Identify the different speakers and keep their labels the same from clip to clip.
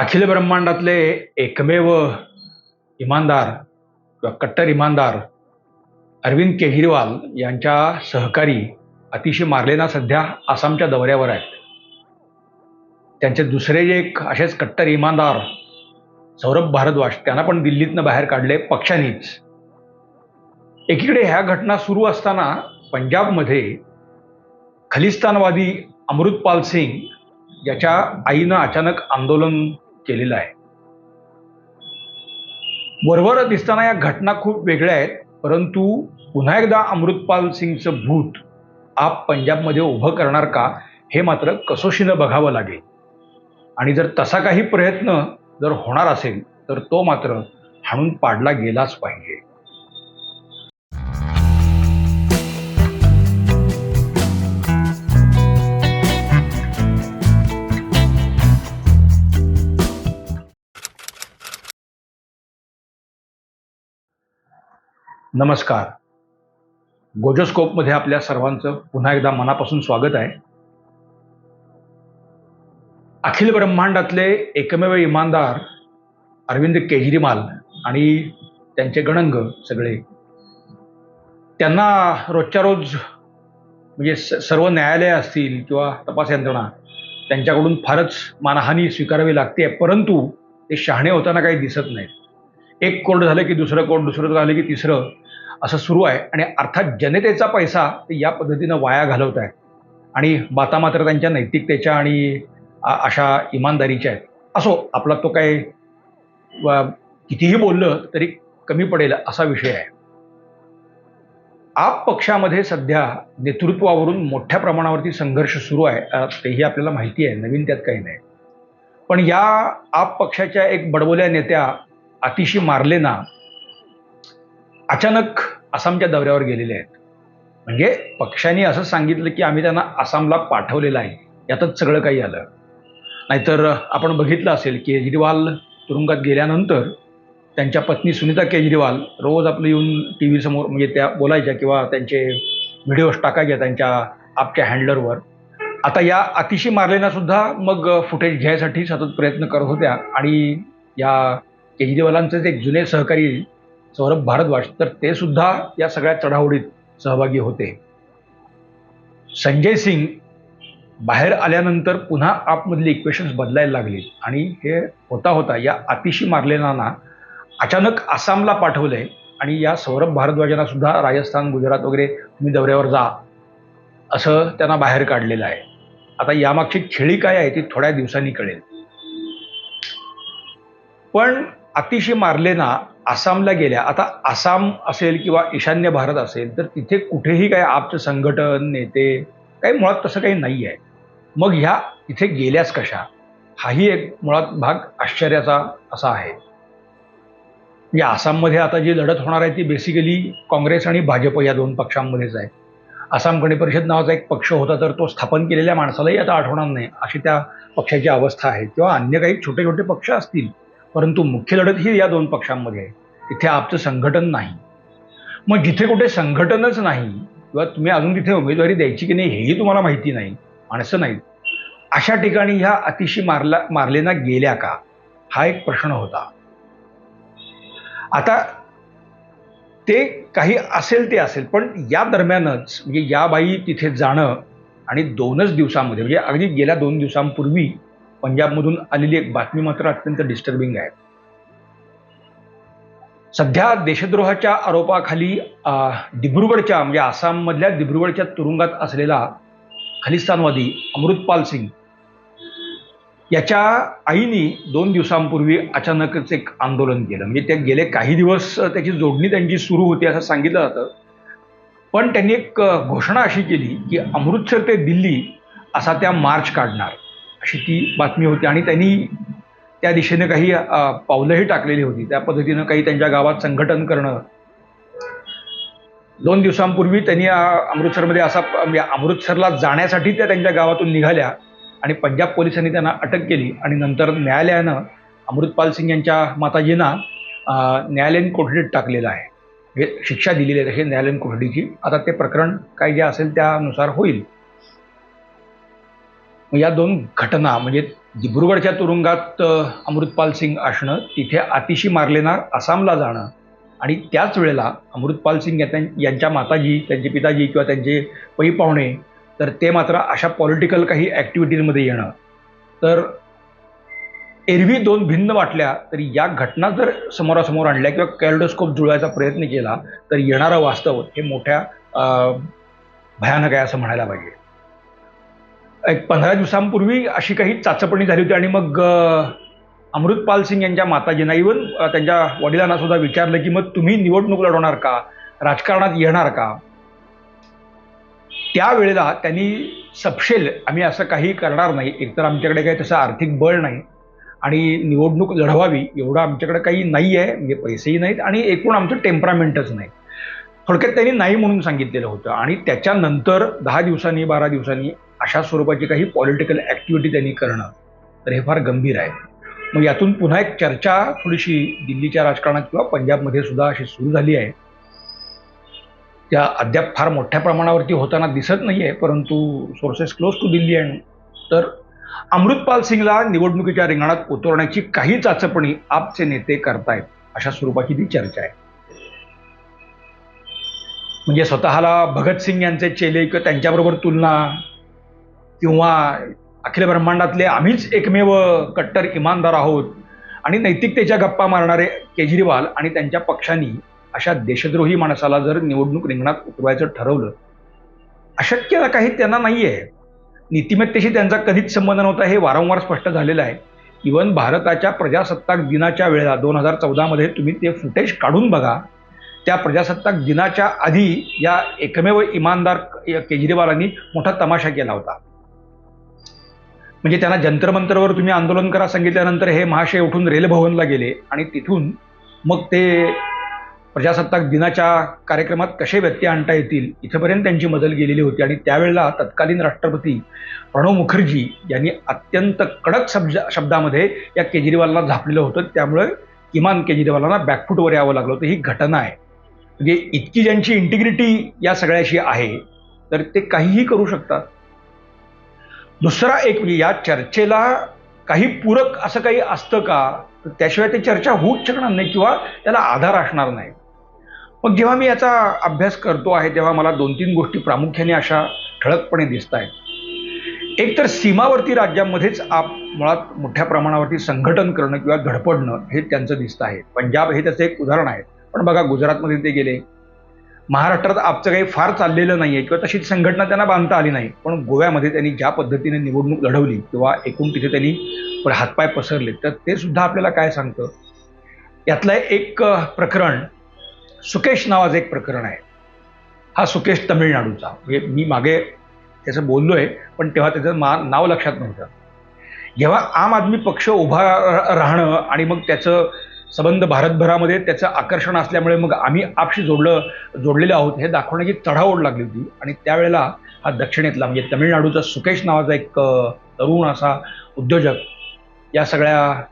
Speaker 1: अखिल ब्रह्मांडातले एकमेव इमानदार किंवा कट्टर इमानदार अरविंद केजरीवाल यांच्या सहकारी अतिशय मार्लेना सध्या आसामच्या दौऱ्यावर आहेत. त्यांचे दुसरे जे एक असेच कट्टर इमानदार सौरभ भारद्वाज त्यांना पण दिल्लीतनं बाहेर काढले पक्षांनीच. एकीकडे ह्या घटना सुरू असताना पंजाबमध्ये खलिस्तानवादी अमृतपाल सिंग याच्या आईनं अचानक आंदोलन केलेलं आहे. वरवर दिसताना या घटना खूप वेगळ्या आहेत परंतु पुन्हा एकदा अमृतपाल सिंगचं भूत आप पंजाबमध्ये उभं करणार का हे मात्र कसोशीनं बघावं लागेल. आणि जर तसा काही प्रयत्न जर होणार असेल तर तो मात्र हाणून पाडला गेलाच पाहिजे. नमस्कार. गोजोस्कोपमध्ये आपल्या सर्वांचं पुन्हा एकदा मनापासून स्वागत आहे. अखिल ब्रह्मांडातले एकमेव इमानदार अरविंद केजरीवाल आणि त्यांचे गणंग सगळे. त्यांना रोजच्या रोज म्हणजे सर्व न्यायालय असतील किंवा तपास यंत्रणा त्यांच्याकडून फारच मानहानी स्वीकारावी लागते परंतु ते शहाणे होताना काही दिसत नाहीत. एक कोर्ट झालं की दुसरं कोर्ट दुसरं झालं की तिसरं. असं सुरू आहे. आणि अर्थात जनतेचा पैसा ते या पद्धतीनं वाया घालवत आहेत. आणि बाता मात्र त्यांच्या नैतिकतेच्या आणि अशा इमानदारीच्या आहेत. असो आपला तो काय कितीही बोललं तरी कमी पडेल असा विषय आहे. आप पक्षामध्ये सध्या नेतृत्वावरून मोठ्या प्रमाणावरती संघर्ष सुरू आहे. तेही आपल्याला माहिती आहे. नवीन त्यात काही नाही. पण या आप पक्षाच्या एक बडबोल्या नेत्या अतिशी मारलेना अचानक आसामच्या दौऱ्यावर गेलेले आहेत. म्हणजे पक्षाने असं सांगितलं की आम्ही त्यांना आसामला पाठवलेलं आहे. यातच सगळं काही आलं. नाहीतर आपण बघितलं असेल केजरीवाल तुरुंगात गेल्यानंतर त्यांच्या पत्नी सुनीता केजरीवाल रोज आपलं येऊन टी व्हीसमोर म्हणजे त्या बोलायच्या किंवा त्यांचे व्हिडिओज टाकायच्या त्यांच्या आपच्या हँडलरवर. आता या अतिशय मारलेनासुद्धा मग फुटेज घ्यायसाठी सतत प्रयत्न करत होत्या आणि या केजरीवालांचेच एक जुने सहकारी सौरभ भारद्वाज तर ते सुद्धा या सगळ्या चढावडीत सहभागी होते. संजय सिंग बाहेर आल्यानंतर पुन्हा आपमधली इक्वेशन्स बदलायला लागली आणि हे होता होता या अतिशी मारलेल्यांना अचानक आसामला पाठवलंय आणि या सौरभ भारद्वाजांना सुद्धा राजस्थान गुजरात वगैरे तुम्ही दौऱ्यावर जा असं त्यांना बाहेर काढलेलं आहे. आता यामागची खेळी काय आहे ती थोड्या दिवसांनी कळेल. पण अतिशय मारलेना आसामला गेल्या. आता आसाम असेल किंवा ईशान्य भारत असेल तर तिथे कुठेही काय आपचं संघटन नेते काही मुळात तसं काही नाही आहे. मग ह्या तिथे गेल्याच कशा? हाही एक मुळात भाग आश्चर्याचा असा आहे. म्हणजे आसाममध्ये आता जी लढत होणार आहे ती बेसिकली काँग्रेस आणि भाजप या दोन पक्षांमध्येच आहे. आसाम गण परिषद नावाचा एक पक्ष होता तर तो स्थापन केलेल्या माणसालाही आता आठवणार नाही अशी त्या पक्षाची अवस्था आहे. किंवा अन्य काही छोटे छोटे पक्ष असतील परंतु मुख्य लढत ही या दोन पक्षांमध्ये आहे. तिथे आपचं संघटन नाही. मग जिथे कुठे संघटनच नाही किंवा तुम्ही अजून तिथे उमेदवारी द्यायची की नाही हेही तुम्हाला माहिती नाही माणसं नाहीत. अशा ठिकाणी ह्या अतिशी मारला मारलेना गेल्या का? हा एक प्रश्न होता. आता ते काही असेल ते असेल पण या दरम्यानच म्हणजे या बाई तिथे जाणं आणि दोनच दिवसामध्ये म्हणजे अगदी गेल्या दोन दिवसांपूर्वी पंजाबमधून आलेली एक बातमी मात्र अत्यंत डिस्टर्बिंग आहे. सध्या देशद्रोहाच्या आरोपाखाली डिब्रुगडच्या दिब्रुगडच्या म्हणजे आसाममधल्या दिब्रुगडच्या तुरुंगात असलेला खलिस्तानवादी अमृतपाल सिंग. याच्या आईनी दोन दिवसांपूर्वी अचानकच एक आंदोलन केलं. म्हणजे ते गेले काही दिवस त्याची जोडणी त्यांची सुरू होती असं सांगितलं जातं. पण त्यांनी एक घोषणा अशी केली की अमृतसर ते दिल्ली असा त्या मार्च काढणार. अशी ती बातमी होती. आणि त्यांनी त्या दिशेने काही पावलंही टाकलेली होती. त्या पद्धतीनं काही त्यांच्या गावात संघटन करणं. दोन दिवसांपूर्वी त्यांनी अमृतसरमध्ये असा म्हणजे अमृतसरला जाण्यासाठी त्या त्यांच्या गावातून निघाल्या आणि पंजाब पोलिसांनी त्यांना अटक केली. आणि नंतर न्यायालयानं अमृतपाल सिंग यांच्या माताजींना न्यायालयीन कोठडीत टाकलेलं आहे. हे शिक्षा दिलेली आहे. तशी न्यायालयीन कोठडीची. आता ते प्रकरण काय जे असेल त्यानुसार होईल. या दोन घटना म्हणजे दिब्रुगडच्या तुरुंगात अमृतपाल सिंग असणं तिथे अतिशी मारलेणार आसामला जाणं आणि त्याच वेळेला अमृतपाल सिंग या- यांच्या माताजी त्यांचे पिताजी किंवा त्यांचे पै पाहुणे तर ते मात्र अशा पॉलिटिकल काही ॲक्टिव्हिटीजमध्ये येणं. तर एरवी दोन भिन्न वाटल्या तरी या घटना जर समोरासमोर आणल्या किंवा कॅल्डोस्कोप जुळवायचा प्रयत्न केला तर येणारं वास्तव हे मोठ्या भयानक आहे असं म्हणायला पाहिजे. एक पंधरा दिवसांपूर्वी अशी काही चाचपणी झाली होती आणि मग अमृतपाल सिंग यांच्या माताजींना इवन त्यांच्या वडिलांना सुद्धा विचारलं की मग तुम्ही निवडणूक लढवणार का? राजकारणात येणार का? त्यावेळेला त्यांनी सपशेल आम्ही असं काही करणार नाही. एकतर आमच्याकडे काही तसं आर्थिक बळ नाही आणि निवडणूक लढवावी एवढं आमच्याकडे काही नाही आहे म्हणजे पैसेही नाहीत आणि एकूण आमचं टेम्परामेंटच नाही. थोडक्यात त्यांनी नाही म्हणून सांगितलेलं होतं आणि त्याच्यानंतर दहा दिवसांनी बारा दिवसांनी अशा स्वरूपाची काही पॉलिटिकल ॲक्टिव्हिटी त्यांनी करणं तर हे फार गंभीर आहे. मग यातून पुन्हा एक चर्चा थोडीशी दिल्लीच्या राजकारणात किंवा पंजाबमध्ये सुद्धा अशी सुरू झाली आहे. त्या अद्याप फार मोठ्या प्रमाणावरती होताना दिसत नाही आहे परंतु sources close to Delhi and तर अमृतपाल सिंगला निवडणुकीच्या रिंगणात उतरवण्याची काही चाचपणी आपचे नेते करतायत अशा स्वरूपाची ती चर्चा आहे. म्हणजे स्वतःला भगतसिंग यांचे चेले किंवा त्यांच्याबरोबर तुलना किंवा अखिल ब्रह्मांडातले आम्हीच एकमेव कट्टर इमानदार आहोत. आणि नैतिकतेच्या गप्पा मारणारे केजरीवाल आणि त्यांच्या पक्षांनी अशा देशद्रोही माणसाला जर निवडणूक रिंगणात उतरवायचं ठरवलं अशक्य काही त्यांना नाही आहे नीतिमत्तेशी त्यांचा कधीच संबंध नव्हता हे वारंवार स्पष्ट झालेलं आहे. इवन भारताच्या प्रजासत्ताक दिनाच्या वेळेला दोन हजार चौदामध्ये तुम्ही ते फुटेज काढून बघा. त्या प्रजासत्ताक दिनाच्या आधी या एकमेव इमानदार केजरीवालांनी मोठा तमाशा केला होता. म्हणजे त्यांना जंतरमंतरवर तुम्ही आंदोलन करा सांगितल्यानंतर हे महाशय उठून रेलभवनला गेले आणि तिथून मग ते प्रजासत्ताक दिनाच्या कार्यक्रमात कसे व्यत्यय आणता येतील इथंपर्यंत त्यांची मदत गेलेली होती. आणि त्यावेळेला तत्कालीन राष्ट्रपती प्रणव मुखर्जी यांनी अत्यंत कडक शब्द शब्दामध्ये या केजरीवालला झापलेलं होतं. त्यामुळे किमान केजरीवालांना बॅकफूटवर यावं लागलं होतं. ही घटना आहे. म्हणजे इतकी ज्यांची इंटिग्रिटी या सगळ्याशी आहे तर ते काहीही करू शकतात. दुसरा एक म्हणजे या चर्चेला काही पूरक असं काही असतं का? तर त्याशिवाय ते चर्चा होऊच शकणार नाही किंवा त्याला आधार असणार नाही. मग जेव्हा मी याचा अभ्यास करतो आहे तेव्हा मला दोन तीन गोष्टी प्रामुख्याने अशा ठळकपणे दिसत आहेत. एक तर सीमावर्ती राज्यांमध्येच आप मुळात मोठ्या प्रमाणावरती संघटन करणं किंवा धडपडणं हे त्यांचं दिसतं आहे. पंजाब हे त्याचं एक उदाहरण आहे. पण बघा गुजरातमध्ये ते गेले. महाराष्ट्रात आपचं काही फार चाललेलं नाही आहे किंवा तशी संघटना त्यांना बांधता आली नाही. पण गोव्यामध्ये त्यांनी ज्या पद्धतीने निवडणूक लढवली किंवा एकूण तिथे त्यांनी हातपाय पसरले तर ते सुद्धा आपल्याला काय सांगतं? यातलं एक प्रकरण सुकेश नावाचं एक प्रकरण आहे. हा सुकेश तमिळनाडूचा. म्हणजे मी मागे त्याचं बोललो आहे पण तेव्हा त्याचं मा नाव लक्षात नव्हतं. जेव्हा आम आदमी पक्ष उभा राहणं आणि मग त्याचं संबंध भारतभरामध्ये त्याचं आकर्षण असल्यामुळे मग आम्ही आपशी जोडलं जोडलेले आहोत हे दाखवण्याची चढाओढ लागली होती. आणि त्यावेळेला हा दक्षिणेतला म्हणजे तमिळनाडूचा सुकेश नावाचा एक तरुण असा उद्योजक या सगळ्या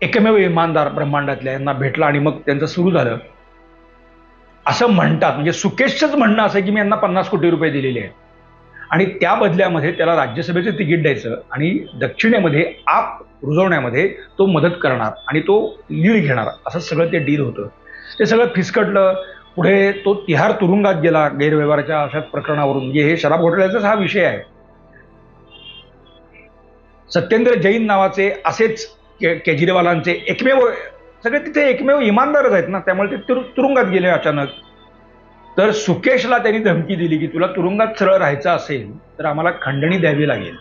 Speaker 1: एकमेव इमानदार ब्रह्मांडातल्या यांना भेटला आणि मग त्यांचं सुरू झालं. असं म्हणतात म्हणजे सुकेशचंच म्हणणं असं की मी यांना पन्नास कोटी रुपये दिलेले आहेत. आणि त्या बदल्यामध्ये त्याला राज्यसभेचं तिकीट द्यायचं आणि दक्षिणेमध्ये आप रुजवण्यामध्ये तो मदत करणार आणि तो लीड घेणार असं सगळं ते डील होतं. ते सगळं फिसकटलं. पुढे तो तिहार तुरुंगात गेला गैरव्यवहाराच्या अशा प्रकरणावरून. म्हणजे हे शराब घोटाळ्याचाच हा विषय आहे. सत्येंद्र जैन नावाचे असेच के केजरीवालांचे एकमेव सगळे तिथे एकमेव इमानदारच आहेत ना. त्यामुळे ते तुरुंगात गेले अचानक. तर सुकेशला त्यांनी धमकी दिली की तुला तुरुंगात सरळ राहायचं असेल तर आम्हाला खंडणी द्यावी लागेल.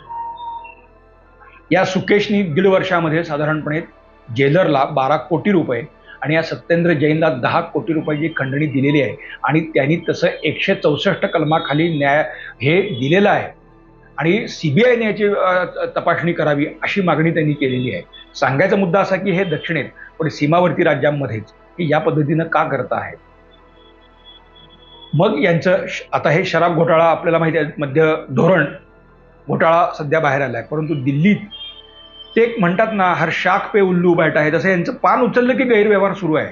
Speaker 1: या सुकेशनी दीड वर्षामध्ये साधारणपणे जेलरला बारा कोटी रुपये आणि या सत्येंद्र जैनला दहा कोटी रुपयाची खंडणी दिलेली आहे आणि त्यांनी तसं एकशे चौसष्ट कलमाखाली न्याय हे दिलेलं आहे. आणि सीबीआयने याची तपासणी करावी अशी मागणी त्यांनी केलेली आहे. सांगायचा मुद्दा असा की हे दक्षिणेत पण सीमावर्ती राज्यांमध्येच हे या पद्धतीनं का करत आहे मग यांचं आता हे शराब घोटाळा आपल्याला माहिती आहे मध्य धोरण घोटाळा सध्या बाहेर आला आहे परंतु दिल्लीत ते एक म्हणतात ना हर शाख पे उल्लू बैठा आहे तसं यांचं पान उचललं की गैरव्यवहार सुरू आहे.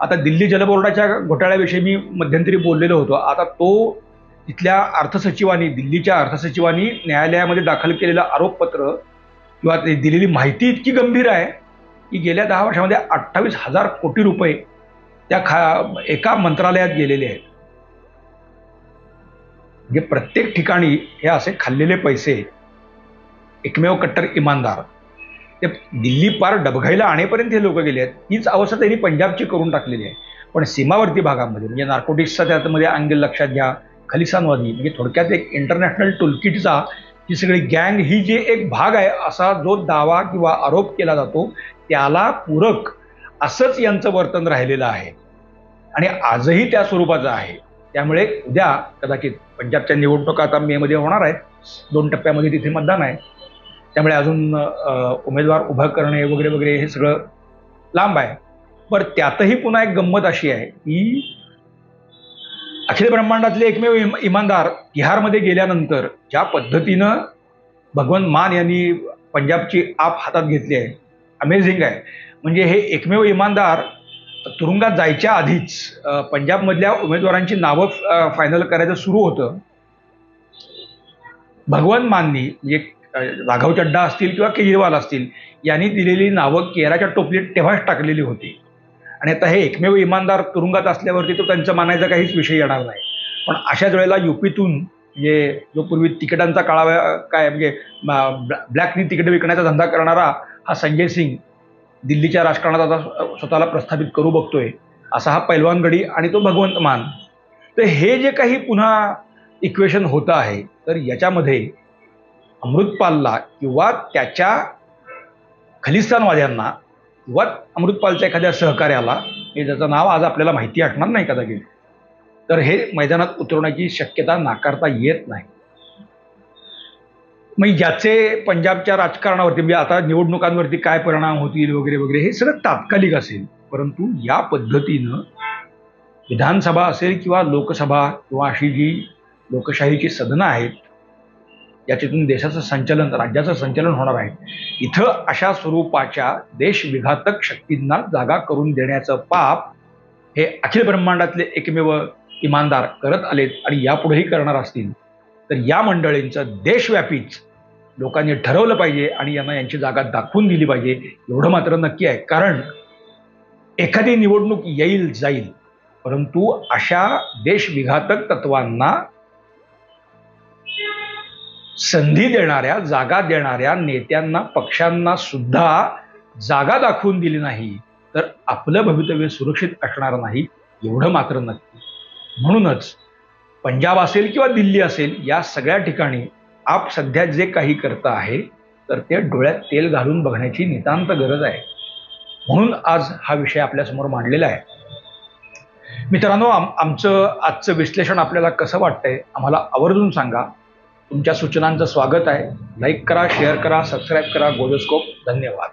Speaker 1: आता दिल्ली जलबोर्डाच्या घोटाळ्याविषयी मी मध्यंतरी बोललेलो होतो. आता तो तिथल्या अर्थसचिवांनी दिल्लीच्या अर्थसचिवांनी न्यायालयामध्ये दाखल केलेलं आरोपपत्र किंवा ते दिलेली माहिती इतकी गंभीर आहे की गेल्या दहा वर्षामध्ये अठ्ठावीस हजार कोटी रुपये त्या खा एका मंत्रालयात गेलेले आहेत. म्हणजे प्रत्येक ठिकाणी हे असे खाल्लेले पैसे एकमेव कट्टर इमानदार. ते दिल्ली पार डबघाईला आणेपर्यंत हे लोक गेले आहेत हीच अवस्था त्यांनी पंजाबची करून टाकलेली आहे. पण सीमावर्ती भागामध्ये म्हणजे नार्कोटिक्सचा त्यामध्ये अँगल लक्षात घ्या. खलिसानवादी म्हणजे थोडक्यात एक इंटरनॅशनल टुलकिटचा ही सगळी गँग ही जी एक भाग आहे असा जो दावा किंवा आरोप केला जातो त्याला पूरक असंच यांचं वर्तन राहिलेलं आहे. आणि आजही त्या स्वरूपाचं आहे. त्यामुळे उद्या कदाचित पंजाबच्या निवडणुका आता मेमध्ये होणार आहेत. दोन टप्प्यामध्ये तिथे मतदान आहे. त्यामुळे अजून उमेदवार उभं करणे वगैरे वगैरे हे सगळं लांब आहे. पण त्यातही पुन्हा एक गंमत अशी आहे की अखिल ब्रह्मांडातले एकमेव इम इमानदार बिहारमध्ये गेल्यानंतर ज्या पद्धतीनं भगवंत मान यांनी पंजाबची आप हातात घेतली आहे अमेझिंग आहे. म्हणजे हे एकमेव इमानदार तुरुंगात जायच्या आधीच पंजाबमधल्या उमेदवारांची नावं फायनल करायचं सुरू होतं. भगवान माननी म्हणजे राघव चड्डा असतील किंवा केजरीवाल असतील यांनी दिलेली नावं केराच्या टोपलीत तेव्हाच टाकलेली होती. आणि आता हे एकमेव इमानदार तुरुंगात असल्यावरती तो त्यांचा मानायचा काहीच विषय येणार नाही. पण अशाच वेळेला युपीतून म्हणजे जो पूर्वी तिकिटांचा काळा काय म्हणजे ब्लॅकनी तिकीट विकण्याचा धंदा करणारा हा संजय सिंग दिल्लीच्या राजकारणात आता स्वतःला प्रस्थापित करू बघतोय असा हा पैलवान गडी आणि तो भगवंत मान. तर हे जे काही पुन्हा इक्वेशन होतं आहे तर याच्यामध्ये अमृतपालला किंवा त्याच्या खलिस्तानवाद्यांना किंवा अमृतपालच्या एखाद्या सहकार्याला हे ज्याचं नाव आज आपल्याला माहिती असणार नाही कदाचित तर हे मैदानात उतरवण्याची शक्यता नाकारता येत नाही. मग ज्याचे पंजाबच्या राजकारणावरती म्हणजे आता निवडणुकांवरती काय परिणाम होतील वगैरे वगैरे हे सगळं तात्कालिक असेल. परंतु या पद्धतीनं विधानसभा असेल किंवा लोकसभा किंवा अशी जी लोकशाहीची सदनं आहेत याच्यातून देशाचं संचलन राज्याचं संचलन होणार आहे. इथं अशा स्वरूपाच्या देशविघातक शक्तींना जागा करून देण्याचं पाप हे अखिल ब्रह्मांडातले एकमेव इमानदार करत आलेत आणि यापुढेही करणार असतील. तर या मंडळींचं देशव्यापीच लोकांनी ठरवलं पाहिजे आणि यांना यांची जागा दाखवून दिली पाहिजे एवढं मात्र नक्की आहे. कारण एखादी निवडणूक येईल जाईल. परंतु अशा देशविघातक तत्वांना संधी देणाऱ्या जागा देणाऱ्या नेत्यांना पक्षांना सुद्धा जागा दाखवून दिली नाही तर आपलं भवितव्य सुरक्षित असणार नाही एवढं मात्र नक्की. म्हणूनच पंजाब असेल किंवा दिल्ली असेल या सगळ्या ठिकाणी आप सध्या जे काही करता आहे तर ते डोळ्यात तेल घालून बघण्याची नितांत गरज आहे. म्हणून आज हा विषय आपल्यासमोर मांडलेला आहे. मित्रांनो आम आमचं आजचं विश्लेषण आपल्याला कसं वाटतंय आम्हाला आवर्जून सांगा. तुमच्या सूचनांचं स्वागत आहे. लाईक करा शेअर करा सबस्क्राईब करा गोजोस्कोप धन्यवाद.